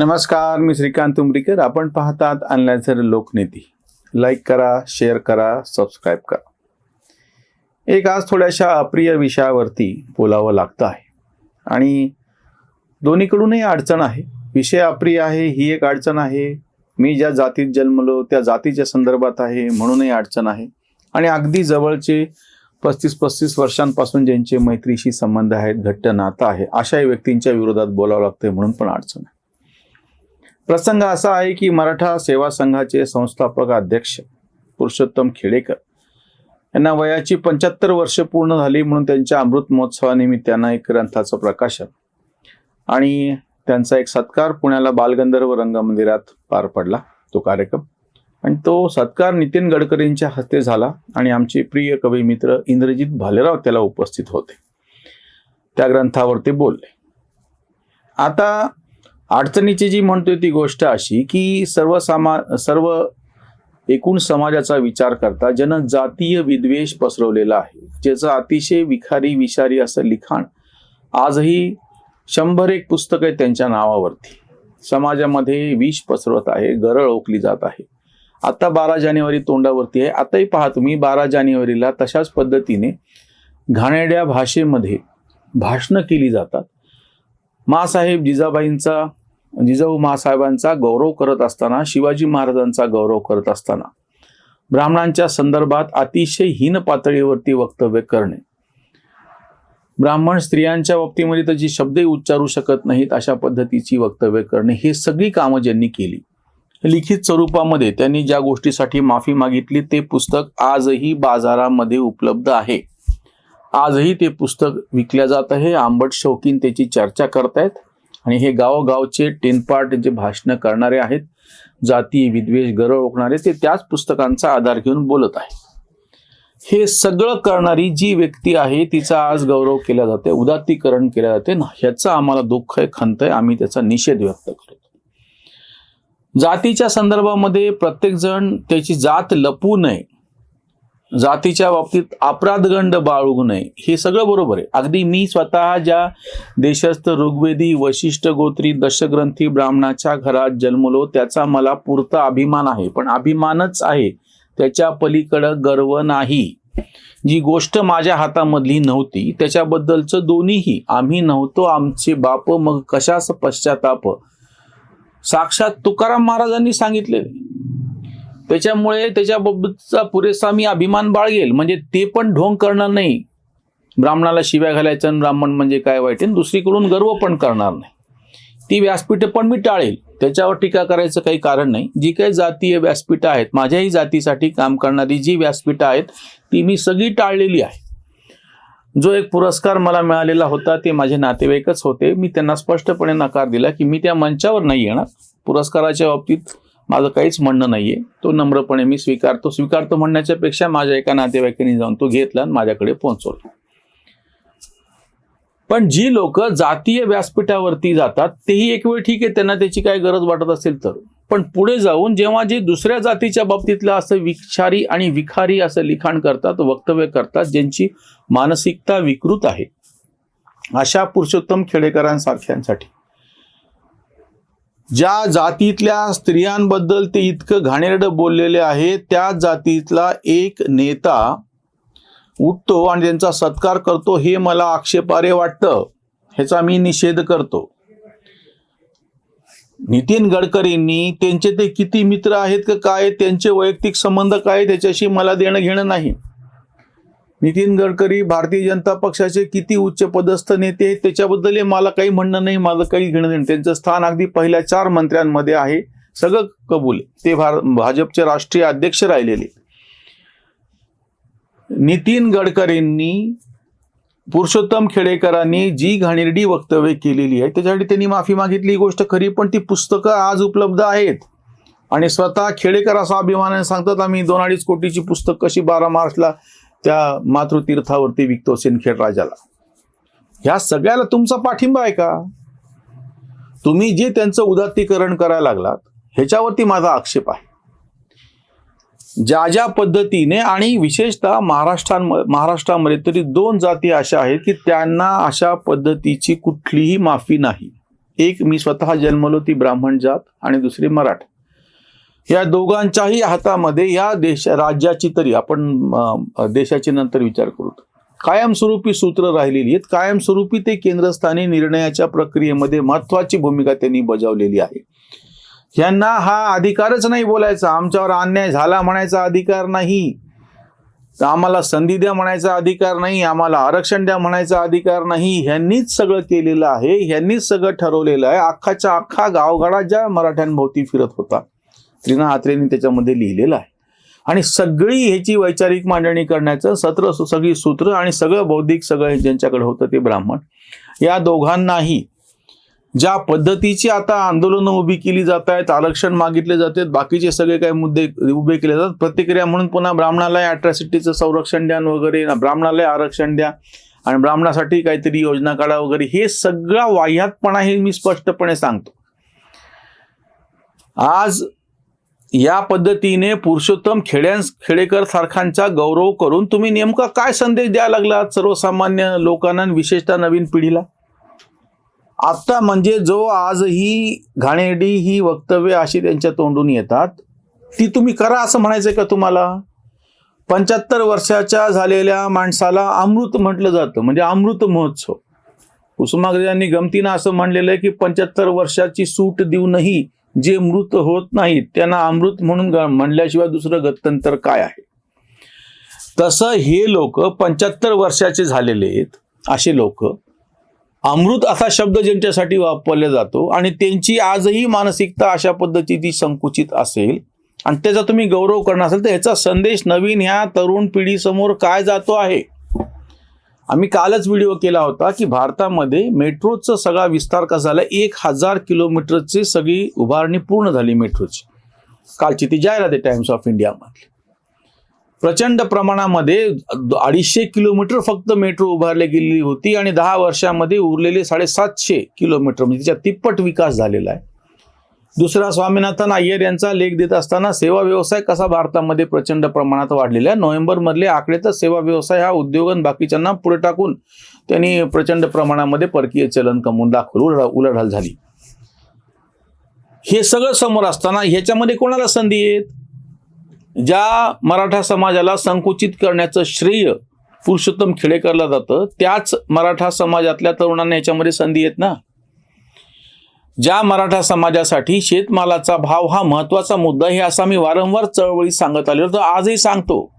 नमस्कार मी श्रीकांत उमरीकर आपण पाहतात अनलायझर लोकनीती. लाईक करा शेअर करा सबस्क्राईब करा. एक आज थोड्याशा अप्रिय विषयावरती बोलावं लागतं आहे. आणि दोन्हीकडूनही अडचण आहे. विषय अप्रिय आहे ही एक अडचण आहे. मी ज्या जातीत जन्मलो त्या जातीच्या संदर्भात आहे म्हणूनही अडचण आहे. आणि अगदी जवळचे पस्तीस पस्तीस वर्षांपासून ज्यांचे मैत्रीशी संबंध आहेत घट्ट नातं आहे अशाही व्यक्तींच्या विरोधात बोलावं लागतंय म्हणून पण अडचण आहे. प्रसंग असा आहे की मराठा सेवा संघाचे संस्थापक अध्यक्ष पुरुषोत्तम खेडेकर यांना वयाची पंच्याहत्तर वर्ष पूर्ण झाली म्हणून त्यांच्या अमृत महोत्सवानिमित्तानं एक ग्रंथाचं प्रकाशन आणि त्यांचा एक सत्कार पुण्याला बालगंधर्व रंगमंदिरात पार पडला तो कार्यक्रम. आणि तो सत्कार नितीन गडकरींच्या हस्ते झाला आणि आमचे प्रिय कवी मित्र इंद्रजित भालेराव त्याला उपस्थित होते. त्या ग्रंथावरती बोलले. आता अडचणीची जी म्हणतोय ती गोष्ट अशी की सर्व सामा सर्व एकूण समाजाचा विचार करता जन जातीय विद्वेष पसरवलेला आहे. ज्याचं अतिशय विखारी विषारी असं लिखाण आजही शंभर एक पुस्तक आहे त्यांच्या नावावरती. समाजामध्ये विष पसरवत आहे गरळ ओकली जात आहे. आता बारा जानेवारी तोंडावरती आहे. आताही पहा तुम्ही बारा जानेवारीला तशाच पद्धतीने घाणेड्या भाषेमध्ये भाषणं केली जातात. मासाहेब जिजाबाईंचा जिजाऊ महासाहेबांचा गौरव करत असताना शिवाजी महाराजांचा गौरव करत असताना ब्राह्मणांच्या संदर्भात अतिशय हीन पातळीवरती वक्तव्य करणे. ब्राह्मण स्त्रियांच्या बाबतीमध्ये तर जी शब्दही उच्चारू शकत नाहीत अशा पद्धतीची वक्तव्य करणे हे सगळी कामं ज्यांनी केली. लिखित स्वरूपामध्ये त्यांनी ज्या गोष्टीसाठी माफी मागितली ते पुस्तक आजही बाजारामध्ये उपलब्ध आहे. आजही ते पुस्तक विकल्या जात आहे. आंबट शौकीन त्याची चर्चा करतायत. आणि हे गावोगावचे टेनपार्ट जे भाषणं करणारे आहेत जाती विद्वेष गरळ ओकणारे ते त्याच पुस्तकांचा आधार घेऊन बोलत आहे. हे सगळं करणारी जी व्यक्ती आहे तिचा आज गौरव केला जाते उदात्तीकरण केले जाते ना आम्हाला दुःख आहे खंत आहे. आम्ही त्याचा निषेध व्यक्त करतो जातीच्या संदर्भामध्ये प्रत्येकजण त्याची जात लपवू नये. जातीच्या बाबतीत अपराधगंड बाळगू नये. हे सगळं बरोबर आहे. अगदी मी स्वतः ज्या देशस्थ ऋग्वेदी वशिष्ठ गोत्री दशग्रंथी ब्राह्मणाच्या घरात जन्मलो त्याचा मला पुरता अभिमान आहे. पण अभिमानच आहे. त्याच्या पलीकडं गर्व नाही. जी गोष्ट माझ्या हातामधली नव्हती त्याच्याबद्दलचं दोन्हीही आम्ही नव्हतो आमचे बाप मग कशाच पश्चाताप? साक्षात तुकाराम महाराजांनी सांगितले त्याच्यामुळे त्याच्याबाबतचा पुरेसा मी अभिमान बाळगेल. म्हणजे ते पण ढोंग करणार नाही. ब्राह्मणाला शिव्या घालायचं आणि ब्राह्मण म्हणजे काय वाईट आहे? दुसरीकडून गर्व पण करणार नाही. ती व्यासपीठं पण मी टाळेल. त्याच्यावर टीका करायचं काही कारण नाही. जी काही जातीय व्यासपीठं आहेत माझ्याही जातीसाठी काम करणारी जी व्यासपीठं आहेत ती मी सगळी टाळलेली आहे. जो एक पुरस्कार मला मिळालेला होता ते माझे नातेवाईकच होते. मी त्यांना स्पष्टपणे नकार दिला की मी त्या मंचावर नाही येणार. पुरस्काराच्या बाबतीत माझं काहीच म्हणणं नाहीये. तो नम्रपणे मी स्वीकारतो. स्वीकारतो म्हणण्याच्या पेक्षा माझ्या एका नातेवाईकांनी जाऊन तो घेतला आणि माझ्याकडे पोहोचवला. पण जी लोक जातीय व्यासपीठावरती जातात तेही एक वेळ ठीक आहे त्यांना त्याची काय गरज वाटत असेल तर. पण पुढे जाऊन जेव्हा जे दुसऱ्या जातीच्या बाबतीतलं असं विचारी आणि विखारी असं लिखाण करतात वक्तव्य करतात ज्यांची मानसिकता विकृत आहे अशा पुरुषोत्तम खेडेकरांसारख्यांसाठी. ज्या जातीतल्या स्त्रियांबद्दल ते इतकं घाणेरडं बोललेले आहे त्या जातीतला एक नेता उठतो आणि त्यांचा सत्कार करतो हे मला आक्षेपारे वाटतं ह्याचा मी निषेध करतो. नितीन गडकरींनी त्यांचे ते किती मित्र आहेत का काय त्यांचे वैयक्तिक संबंध काय त्याच्याशी मला देणं घेणं नाही. नितीन गडकरी भारतीय जनता पक्षाचे किती उच्च पदस्थ नेते आहेत त्याच्याबद्दल मला काही म्हणणं नाही माझं काही घेणं देणं त्यांचं स्थान अगदी पहिल्या चार मंत्र्यांमध्ये आहे. सगळं कबूल ते भार भाजपचे राष्ट्रीय अध्यक्ष राहिलेले नितीन गडकरींनी पुरुषोत्तम खेडेकरांनी जी घाणेरडी वक्तव्य केलेली आहे त्याच्यासाठी त्यांनी माफी मागितली ही गोष्ट खरी पण ती पुस्तकं आज उपलब्ध आहेत. आणि स्वतः खेडेकर असा अभिमानाने सांगतात आम्ही दोन अडीच कोटीची पुस्तक कशी बारा मार्चला त्या मातृतीर्थावरती विकतो सिनखेड राजाला. ह्या सगळ्याला तुमचा पाठिंबा आहे का? तुम्ही जे त्यांचं उदात्तीकरण करायला लागलात ह्याच्यावरती माझा आक्षेप आहे. ज्या ज्या पद्धतीने आणि विशेषतः महाराष्ट्रां महाराष्ट्रामध्ये तरी दोन जाती अशा आहेत की त्यांना अशा पद्धतीची कुठलीही माफी नाही. एक मी स्वतः जन्मलो ती ब्राह्मण जात आणि दुसरी मराठा. या दोघांच्याही हातामध्ये या देश राज्याची तरी आपण देशाची नंतर विचार करू. कायमस्वरूपी सूत्र राहिलेली आहेत. कायमस्वरूपी ते केंद्रस्थानी निर्णयाच्या प्रक्रियेमध्ये महत्वाची भूमिका त्यांनी बजावलेली आहे. यांना हा अधिकारच नाही बोलायचा. आमच्यावर अन्याय झाला म्हणायचा अधिकार नाही. आम्हाला संधी द्या म्हणायचा अधिकार नाही. आम्हाला आरक्षण द्या म्हणायचा अधिकार नाही. ह्यांनीच सगळं केलेलं आहे. ह्यांनीच सगळं ठरवलेलं आहे. अख्खाच्या अख्खा गावगाडा ज्या मराठ्यांभोवती फिरत होता. त्रिना आत्रेंनी त्याच्यामध्ये लिहिलेलं आहे. आणि सगळी ह्याची वैचारिक मांडणी करण्याचं सत्र सगळी सूत्र आणि सगळं बौद्धिक सगळं ज्यांच्याकडे होतं ते ब्राह्मण. या दोघांनाही ज्या पद्धतीची आता आंदोलनं उभी केली जात आहेत आरक्षण मागितले जाते बाकीचे सगळे काही मुद्दे उभे केले जातात. प्रतिक्रिया म्हणून पुन्हा ब्राह्मणाला अट्रॅसिटीचं संरक्षण द्या वगैरे ब्राह्मणाला आरक्षण द्या आणि ब्राह्मणासाठी काहीतरी योजना काढा वगैरे हे सगळा वाह्यातपणा हे मी स्पष्टपणे सांगतो. आज या पद्धतीने पुरुषोत्तम खेड्यां खेडेकर सारखांचा गौरव करून तुम्ही नेमका काय संदेश द्यायला लागलात सर्वसामान्य लोकांना विशेषतः नवीन पिढीला? आत्ता म्हणजे जो आजही घाणेडी ही वक्तव्य अशी त्यांच्या तोंडून येतात ती तुम्ही करा असं म्हणायचंय का तुम्हाला? पंच्याहत्तर वर्षाच्या झालेल्या माणसाला अमृत म्हटलं जातं म्हणजे अमृत महोत्सव. कुसुमाग्रजांनी गमतीनं असं म्हणलेलं आहे की पंच्याहत्तर वर्षाची सूट देऊनही जे मृत होत नाहीत त्यांना अमृत म्हणून ग- म्हणल्याशिवाय दुसरं गत्यंतर काय आहे? तसं हे लोक पंच्याहत्तर वर्षाचे झालेले आहेत. असे लोक अमृत असा शब्द ज्यांच्यासाठी वापरला जातो आणि त्यांची आजही मानसिकता अशा पद्धतीची संकुचित असेल आणि त्याचा तुम्ही गौरव करणार असेल तर ह्याचा संदेश नवीन ह्या तरुण पिढीसमोर काय जातो आहे? आम्ही कालच व्हिडिओ केला होता की भारतामध्ये मेट्रोचा सगळा विस्तार कसा झाला? एक हजार किलोमीटरची सगळी उभारणी पूर्ण झाली मेट्रोची. कालची ती जाहिरात आहे टाइम्स ऑफ इंडियामधली प्रचंड प्रमाणामध्ये अडीचशे किलोमीटर फक्त मेट्रो उभारली गेलेली होती आणि दहा वर्षामध्ये उरलेले साडेसातशे किलोमीटर म्हणजे तिच्या तिप्पट विकास झालेला आहे. दुसरा स्वामीनाथन अय्यर यांचा लेख देत असताना सेवा व्यवसाय कसा भारतामध्ये प्रचंड प्रमाणात वाढलेला आहे? नोव्हेंबर मधले आकडे तर सेवा व्यवसाय हा उद्योग आणि बाकीच्यांना पुढे टाकून त्यांनी प्रचंड प्रमाणामध्ये परकीय चलन कमवून दाखवलं. उलाढ- उलाढाल झाली. हे सगळं समोर असताना ह्याच्यामध्ये कोणाला संधी येत ज्या मराठा समाजाला संकुचित करण्याचं श्रेय पुरुषोत्तम खेडेकरला जातं त्याच मराठा समाजातल्या तरुणांना याच्यामध्ये संधी येत ना? ज्या मराठा समाजासाठी शेतमालाचा भाव हा महत्त्वाचा मुद्दा आहे असा मी वारंवार चळवळीत सांगत आलेलो तर आजही सांगतो.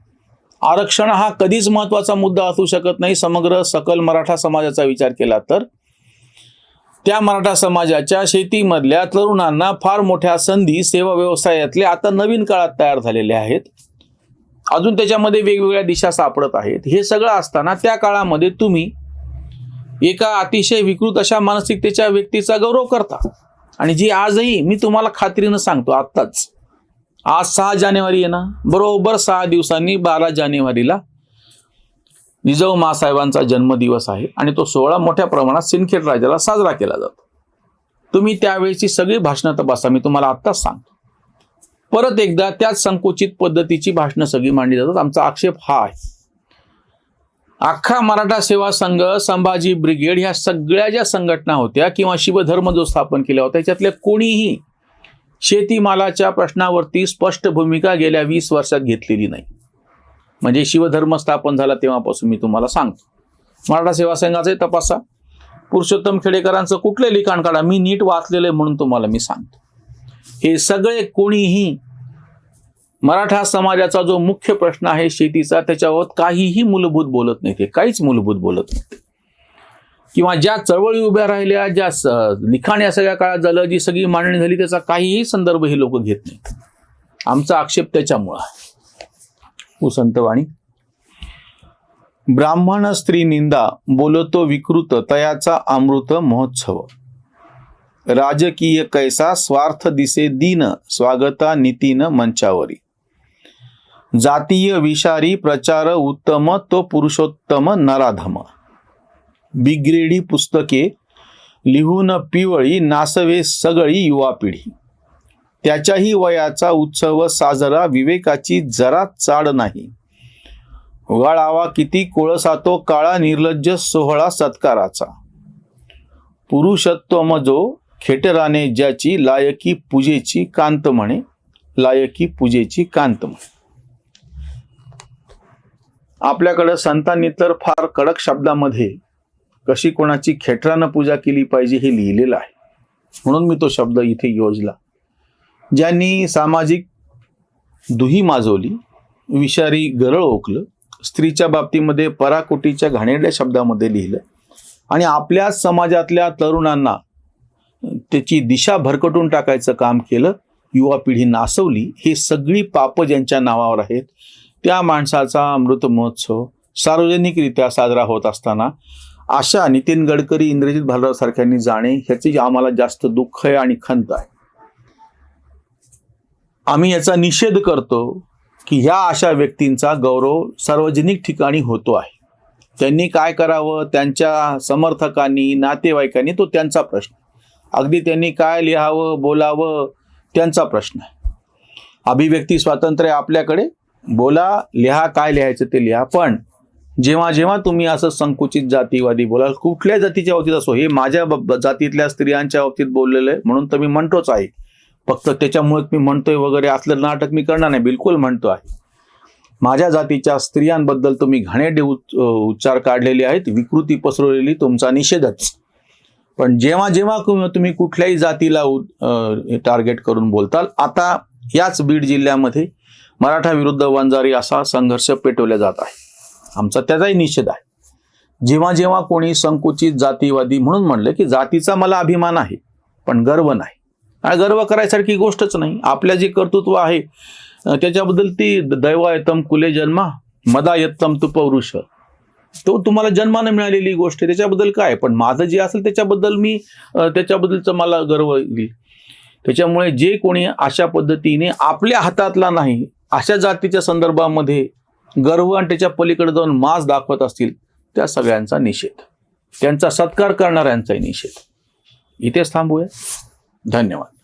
आरक्षण हा कधीच महत्त्वाचा मुद्दा असू शकत नाही. समग्र सकल मराठा समाजाचा विचार केला तर. त्या मराठा समाजाच्या शेतीमधल्या तरुणांना फार मोठ्या संधी सेवा व्यवसायातले आता नवीन काळात तयार झालेल्या आहेत. अजून त्याच्यामध्ये वेगवेगळ्या दिशा सापडत आहेत. हे सगळं असताना त्या काळामध्ये तुम्ही एका अतिशय विकृत अशा मानसिकतेच्या व्यक्तीचा गौरव करता. आणि जी आजही मी तुम्हाला खात्रीनं सांगतो आत्ताच. आज सहा जानेवारी आहे ना? बरोबर सहा दिवसांनी बारा जानेवारीला जिजाऊ मासाहेबांचा जन्मदिवस आहे आणि तो सोहळा मोठ्या प्रमाणात सिंदखेड राजाला साजरा केला जातो. तुम्ही त्यावेळेची सगळी भाषणं तपासा मी तुम्हाला आत्ताच सांगतो. परत एकदा त्याच संकुचित पद्धतीची भाषणं सगळी मांडली जातात. आमचा आक्षेप हा आहे. अख्खा मराठा सेवा संघ संभाजी ब्रिगेड ह्या सगळ्या ज्या संघटना होत्या किंवा शिवधर्म जो स्थापन केला होता त्याच्यातल्या कोणीही शेतीमालाच्या प्रश्नावरती स्पष्ट भूमिका गेल्या वीस वर्षात घेतलेली नाही. म्हणजे शिवधर्म स्थापन झाला तेव्हापासून मी तुम्हाला सांगतो. मराठा सेवा संघाचे तपासा. पुरुषोत्तम खेडेकरांचं कुठले लिखाण काढा मी नीट वाचलेलं आहे म्हणून तुम्हाला मी सांगतो. हे सगळे कोणीही मराठा समाजाचा जो मुख्य प्रश्न आहे शेतीचा त्याच्यावर काहीही मूलभूत बोलत नाही ते काहीच मूलभूत बोलत नाही किंवा ज्या चळवळी उभ्या राहिल्या ज्या लिखाण या सगळ्या काळात झालं जी सगळी मांडणी झाली त्याचा काहीही संदर्भ हे लोक घेत नाहीत. आमचा आक्षेप त्याच्यामुळं आहे. उसंतवाणी ब्राह्मण स्त्री निंदा बोलतो विकृत तयाचा अमृत महोत्सव. राजकीय कैसा स्वार्थ दिसे दीन स्वागता नितीन मंचावरी. जातीय विषारी प्रचार उत्तम तो पुरुषोत्तम नराधम. बिग्रेडी पुस्तके लिहून पिवळी नासवे सगळी युवा पिढी. त्याच्याही वयाचा उत्सव साजरा विवेकाची जरा चाड नाही. उगाळावा किती कोळसा तो काळा निर्लज्ज सोहळा सत्काराचा. पुरुषत्वम जो खेटराने ज्याची लायकी पूजेची कांत म्हणे लायकी पूजेची कांत म्हणे. आपल्याकडं संतांनी तर फार कडक शब्दामध्ये कशी कोणाची खेटरानं पूजा केली पाहिजे हे लिहिलेलं आहे. म्हणून मी तो शब्द इथे योजला. ज्यांनी सामाजिक दुही माजवली विषारी गरळ ओकलं स्त्रीच्या बाबतीमध्ये पराकोटीच्या घाणेरड्या शब्दामध्ये लिहिलं आणि आपल्या समाजातल्या तरुणांना त्याची दिशा भरकटून टाकायचं काम केलं युवा पिढी नासवली हे सगळी पाप ज्यांच्या नावावर आहेत त्या माणसाचा अमृत महोत्सव सार्वजनिकरित्या साजरा होत असताना अशा नितीन गडकरी इंद्रजित भालराव सारख्यांनी जाणे ह्याची आम्हाला जास्त दुःख आहे आणि खंत आहे. आम्ही याचा निषेध करतो की ह्या अशा व्यक्तींचा गौरव सार्वजनिक ठिकाणी होतो आहे. त्यांनी काय करावं? त्यांच्या समर्थकांनी नातेवाईकांनी तो त्यांचा प्रश्न. अगदी त्यांनी काय लिहावं बोलावं त्यांचा प्रश्न आहे. अभिव्यक्ती स्वातंत्र्य आपल्याकडे बोला लिहा काय लिहायचं ते लिहा. पण जेव्हा जेव्हा तुम्ही असं संकुचित जातीवादी बोलाल कुठल्या जातीच्या बाबतीत असो हे माझ्या ब- जातीतल्या स्त्रियांच्या बाबतीत बोललेलं आहे म्हणून तर मी म्हणतोच आहे. फक्त त्याच्यामुळे मी म्हणतोय वगैरे असलं नाटक मी करणार नाही बिलकुल म्हणतो आहे. माझ्या जातीच्या स्त्रियांबद्दल तुम्ही घाणेरडे उच्चार काढलेले आहेत विकृती पसरवलेली तुमचा निषेधच. पण जेव्हा जेव्हा तुम्ही कुठल्याही जातीला टार्गेट करून बोलताल आता याच बीड जिल्ह्यामध्ये मराठा विरुद्ध वंजारी असा संघर्ष पेटवला जात आहे. आमचा त्याचाही निषेध आहे. जेव्हा जेव्हा कोणी संकुचित जातीवादी म्हणून म्हणलं की जातीचा मला अभिमान आहे पण गर्व नाही. आणि गर्व करायसारखी गोष्टच नाही. आपल्या जे कर्तृत्व आहे त्याच्याबद्दल ती दैवायतम कुले जन्मा मदायत्तम तू पौरुष. तो तुम्हाला जन्मानं मिळालेली गोष्ट आहे त्याच्याबद्दल काय? पण माझं जे असेल त्याच्याबद्दल मी त्याच्याबद्दलचं मला गर्व येईल. त्याच्यामुळे जे कोणी अशा पद्धतीने आपल्या हातातला नाही अशा जातीच्या संदर्भामध्ये गर्व आणि त्याच्या पलीकडे जाऊन मास दाखवत असतील त्या सगळ्यांचा निषेध. त्यांचा सत्कार करणाऱ्यांचाही निषेध. इथेच थांबूया. धन्यवाद.